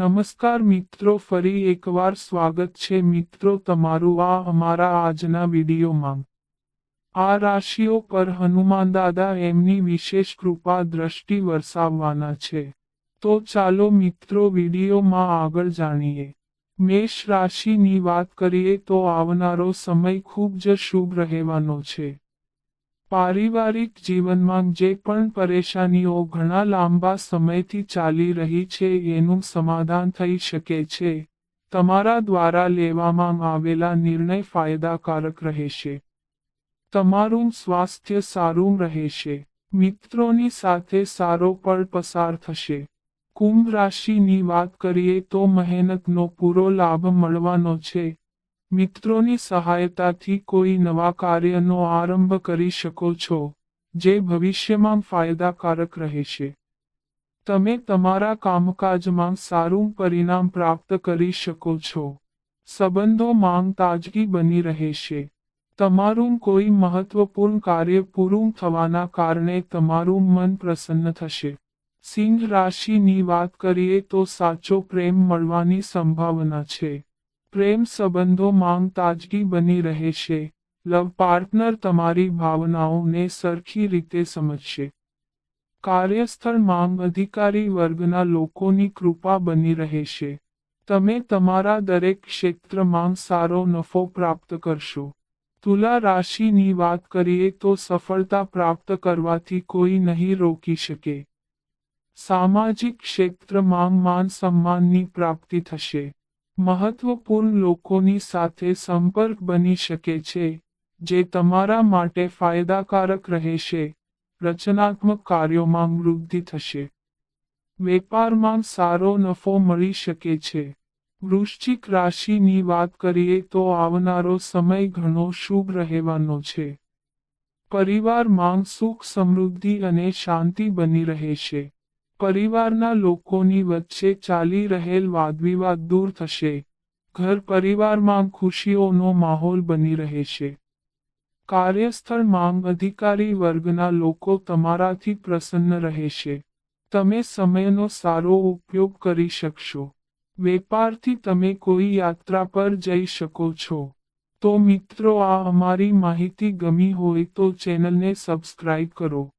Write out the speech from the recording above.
નમસ્કાર મિત્રો, ફરી એકવાર સ્વાગત છે મિત્રો તમારું આ અમારા આજના વિડીયોમાં. આ રાશિઓ પર હનુમાન દાદા એમની વિશેષ કૃપા દ્રષ્ટિ વરસાવવાના છે. તો ચાલો મિત્રો વિડીયોમાં આગળ જાણીએ. મેષ રાશિની વાત કરીએ તો આવનારો સમય ખૂબ જ શુભ રહેવાનો છે. પારિવારિક જીવનમાં જે પણ પરેશાનીઓ ઘણા લાંબા સમયથી ચાલી રહી છે, એનું સમાધાન થઈ શકે છે. તમારા દ્વારા લેવામાં આવેલા નિર્ણય ફાયદાકારક રહેશે. તમારું સ્વાસ્થ્ય સારું રહેશે. મિત્રોની સાથે સારો પળ પસાર થશે. કુંભ રાશિની વાત કરીએ તો મહેનતનો પૂરો લાભ મળવાનો છે. મિત્રોની સહાયતાથી કોઈ નવા કાર્યનો આરંભ કરી શકો છો, જે ભવિષ્યમાં ફાયદાકારક રહેશે. તમે તમારા કામકાજમાં સારું પરિણામ પ્રાપ્ત કરી શકો છો. સંબંધો માંગ તાજગી બની રહેશે. તમારું કોઈ મહત્વપૂર્ણ કાર્ય પૂરું થવાના કારણે તમારું મન પ્રસન્ન થશે. સિંહ રાશિની વાત કરીએ તો સાચો પ્રેમ મળવાની સંભાવના છે. પ્રેમ સંબંધો માંગ તાજગી બની રહેશે લવ પાર્ટનર તમારી ભાવનાઓને સરખી રીતે સમજશે. કાર્યસ્થળ માંગ અધિકારી વર્ગના લોકોની કૃપા બની રહેશે તમે તમારા દરેક ક્ષેત્રમાં સારો નફો પ્રાપ્ત કરશો. તુલા રાશિની વાત કરીએ તો સફળતા પ્રાપ્ત કરવાથી કોઈ નહીં રોકી શકે. સામાજિક ક્ષેત્રમાં માન સન્માનની પ્રાપ્તિ થશે. મહત્વપૂર્ણ લોકોની સાથે સંપર્ક બની શકે છે, જે તમારા માટે ફાયદાકારક રહેશે. રચનાત્મક કાર્યોમાં વૃદ્ધિ થશે. વેપારમાં સારો નફો મળી શકે છે. વૃશ્ચિક રાશિની વાત કરીએ તો આવનારો સમય ઘણો શુભ રહેવાનો છે. પરિવારમાં સુખ સમૃદ્ધિ અને શાંતિ બની રહેશે. પરિવારના લોકોની વચ્ચે ચાલી રહેલ વાદવિવાદ દૂર થશે. ઘર પરિવારમાં ખુશીઓનો માહોલ બની રહેશે. કાર્યસ્થળ માંગ અધિકારી વર્ગના લોકો તમારાથી પ્રસન્ન રહેશે. તમે સમયનો સારો ઉપયોગ કરી શકશો. વેપારથી તમે કોઈ યાત્રા પર જઈ શકો છો. તો મિત્રો, આ અમારી માહિતી ગમી હોય તો ચેનલને સબસ્ક્રાઇબ કરો.